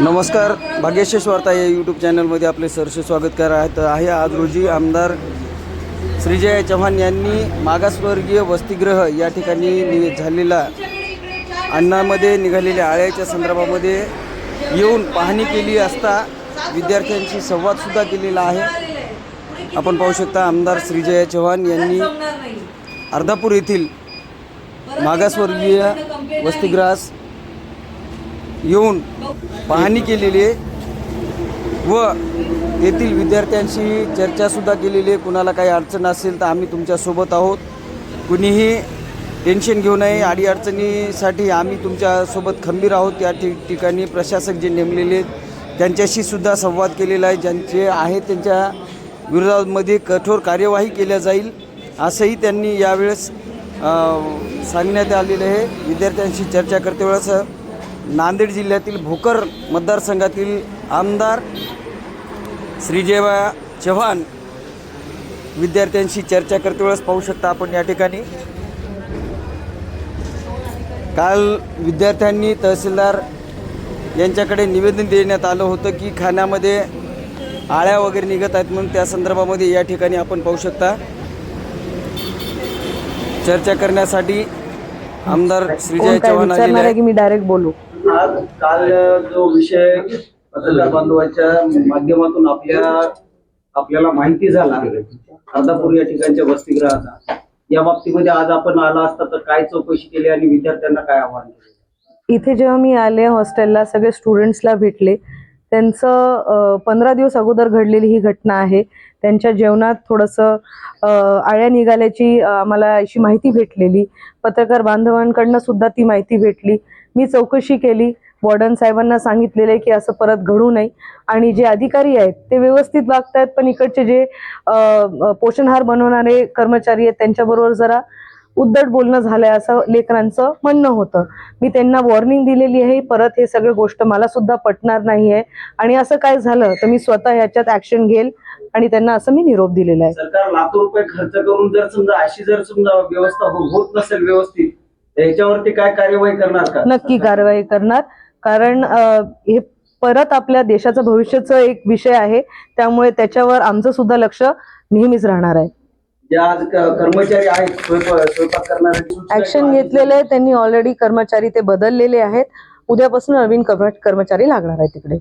नमस्कार भाग्यशेष वार्ता या यूट्यूब चॅनलमध्ये आपले सरसे स्वागत करत आहे. आज रोजी आमदार श्रीजय चव्हाण यांनी मागासवर्गीय वसतिगृह या ठिकाणी नि झालेला अन्नामध्ये निघालेल्या आळ्याच्या संदर्भामध्ये येऊन पाहणी केली असता विद्यार्थ्यांशी संवादसुद्धा केलेला आहे. आपण पाहू शकता आमदार श्रीजय चव्हाण यांनी अर्धापूर येथील मागासवर्गीय वसतिगृहास येऊन पाहणी केलेली आहे. व येथील विद्यार्थ्यांशी चर्चासुद्धा केलेली आहे. कुणाला काही अडचण असेल तर आम्ही तुमच्यासोबत आहोत. कुणीही टेन्शन घेऊ नये. अडीअडचणीसाठी आम्ही तुमच्यासोबत खंबीर आहोत. या ठिकाणी प्रशासक जे नेमलेले आहेत त्यांच्याशी सुद्धा संवाद केलेला आहे. ज्यांचे आहे त्यांच्या विरोधामध्ये कठोर कार्यवाही केल्या जाईल असंही त्यांनी यावेळेस सांगण्यात आलेलं आहे. विद्यार्थ्यांशी चर्चा करते वेळेस नांदेड जिल्ह्यातील भोकर मतदारसंघातील आमदार श्रीजेवा चव्हाण विद्यार्थ्यांशी चर्चा करते वेळेस पाहू शकता आपण या ठिकाणी. काल विद्यार्थ्यांनी तहसीलदार यांच्याकडे निवेदन देण्यात आलं होतं की खाण्यामध्ये आळ्या वगैरे निघत आहेत म्हणून त्या संदर्भामध्ये या ठिकाणी आपण पाहू शकता. चर्चा करण्यासाठी आमदार श्रीजय चव्हाण की मी डायरेक्ट बोलू? आज काल जो विषय पत्रकार बांधवाच्या माध्यमातून आपल्या आपल्याला माहिती झाला अर्धापूर या ठिकाणच्या वसतिगृहाचा या बाबतीमध्ये आज आपण आला असता तर काय चौकशी केली आणि विद्यार्थ्यांना काय आव्हान केले? इथे जेव्हा मी आले हॉस्टेलला सगळे स्टुडंट्सला भेटले. त्यांचं पंधरा दिवस अगोदर घडलेली ही घटना आहे. त्यांच्या जेवणात थोडंसं आळ्या निघाल्याची आम्हाला अशी माहिती भेटलेली. पत्रकार बांधवांकडनं सुद्धा ती माहिती भेटली. मी चौकशी केली. वॉर्डन साहेबांना सांगितलेलं आहे की असं परत घडू नये. आणि जे अधिकारी आहेत ते व्यवस्थित वागतायत पण इकडचे जे पोषणहार बनवणारे कर्मचारी आहेत त्यांच्याबरोबर जरा उद्धट बोलणं झालंय असं लेकरांचं म्हणणं होतं. मी त्यांना वॉर्निंग दिलेली आहे परत हे सगळं गोष्ट मला सुद्धा पटणार नाही आहे आणि असं काय झालं तर मी स्वतः ह्याच्यात ऍक्शन घेईल आणि त्यांना असं मी निरोप दिलेला आहे. सरकार लाखो रुपये खर्च करून जर समजा अशी जर समजा व्यवस्था हो-, होत नसेल व्यवस्थित याच्यावरती काय कार्यवाही करणार का? नक्की कारवाई करणार. कारण हे परत आपल्या देशाचं भविष्याचं एक विषय आहे. त्यामुळे त्याच्यावर आमचं सुद्धा लक्ष नेहमीच राहणार आहे. आज कर्मचारी आहेत स्वयंपाक करणारे ऍक्शन घेतलेलं आहे त्यांनी ऑलरेडी कर्मचारी ते बदललेले आहेत. उद्यापासून नवीन कर्म- कर्मचारी लागणार आहे तिकडे.